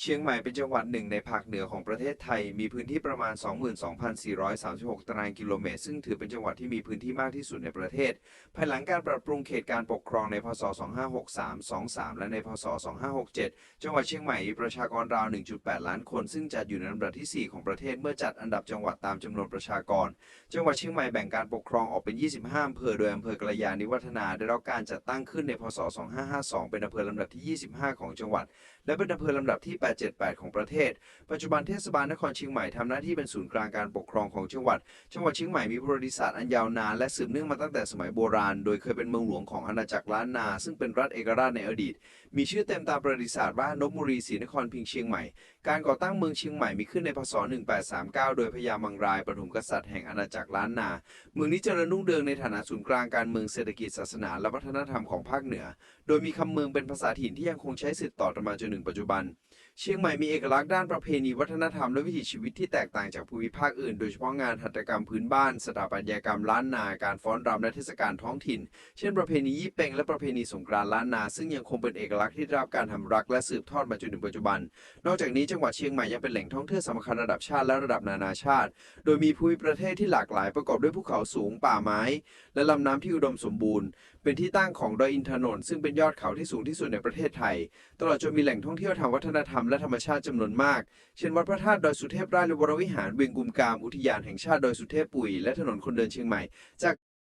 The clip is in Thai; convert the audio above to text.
เชียงใหม่เป็นจังหวัดหนึ่งในภาคเหนือของประเทศไทย มีพื้นที่ประมาณ 22,436 ตารางกิโลเมตร ซึ่งถือเป็นจังหวัดที่มีพื้นที่มากที่สุดในประเทศ ภายหลังการปรับปรุงเขตการปกครองใน พศ 2563 23 และใน พศ 2567 จังหวัดเชียงใหม่มีประชากรราว 1.8 ล้านคน ซึ่งจัดอยู่ในลำดับที่ 4 ของประเทศเมื่อจัดอันดับจังหวัดตามจำนวนประชากร จังหวัดเชียงใหม่แบ่งการปกครองออกเป็น 25อำเภอ โดยอำเภอกระยาณิวัฒนาได้รับการจัดตั้งขึ้นใน พศ 2552 เป็นอำเภอลำดับที่ 25 ของจังหวัด และเป็นอำเภอลำดับที่878 ของประเทศ ปัจจุบันเทศบาลนครเชียงใหม่ทำหน้าที่เป็นศูนย์กลางการปกครองของจังหวัด จังหวัดเชียงใหม่มีประวัติศาสตร์อันยาวนานและสืบเนื่องมาตั้งแต่สมัยโบราณ โดยเคยเป็นเมืองหลวงของอาณาจักรล้านนา ซึ่งเป็นรัฐเอกราชในอดีต มีชื่อเต็มตามประวัติศาสตร์ว่านบุรีศรีนครพิงเชียงใหม่ การก่อตั้งเมืองเชียงใหม่มีขึ้นในพศ 1839 โดยพญามังรายปฐมกษัตริย์แห่งอาณาจักรล้านนา เมืองนี้เจริญรุ่งเรืองในฐานะศูนย์กลางการเมืองเศรษฐกิจศาสนาและวัฒนธรรมของภาคเหนือ โดยมีคำเมืองเป็นภาษาถิ่นที่ยังคงใช้สืบต่อกันมาจนถึงปัจจุบันเชียงใหม่มีเอกลักษณ์ด้านประเพณีวัฒนธรรมและวิถีชีวิตที่แตกต่างจากภูมิภาคอื่น โดยเฉพาะงานหัตถกรรมพื้นบ้าน สถาปัตยกรรมล้านนา การฟ้อนรำและเทศกาลท้องถิ่น เช่นประเพณียี่เป็งและประเพณีสงกรานต์ล้านนา ซึ่งยังคงเป็นเอกลักษณ์ที่ได้รับการทำรักและสืบทอดมาจนถึงปัจจุบัน นอกจากนี้จังหวัดเชียงใหม่ยังเป็นแหล่งท่องเที่ยวสำคัญระดับชาติและระดับนานาชาติ โดยมีภูมิประเทศที่หลากหลายประกอบด้วยภูเขาสูงป่าไม้ และลำน้ำที่อุดมสมบูรณ์ เป็นที่ตั้งของดอยอินทนนท์ซึ่งเป็นยอดเขาที่สูงที่สุดในประเทศไทย ตลอดจนมีแหล่งท่องเที่ยวทางวัฒนธรรมและธรรมชาติจำนวนมาก เช่นวัดพระธาตุดอยสุเทพราชวรวิหารเวียงกุมกาม อุทยานแห่งชาติดอยสุเทพปุ๋ย และถนนคนเดินเชียงใหม่ จาก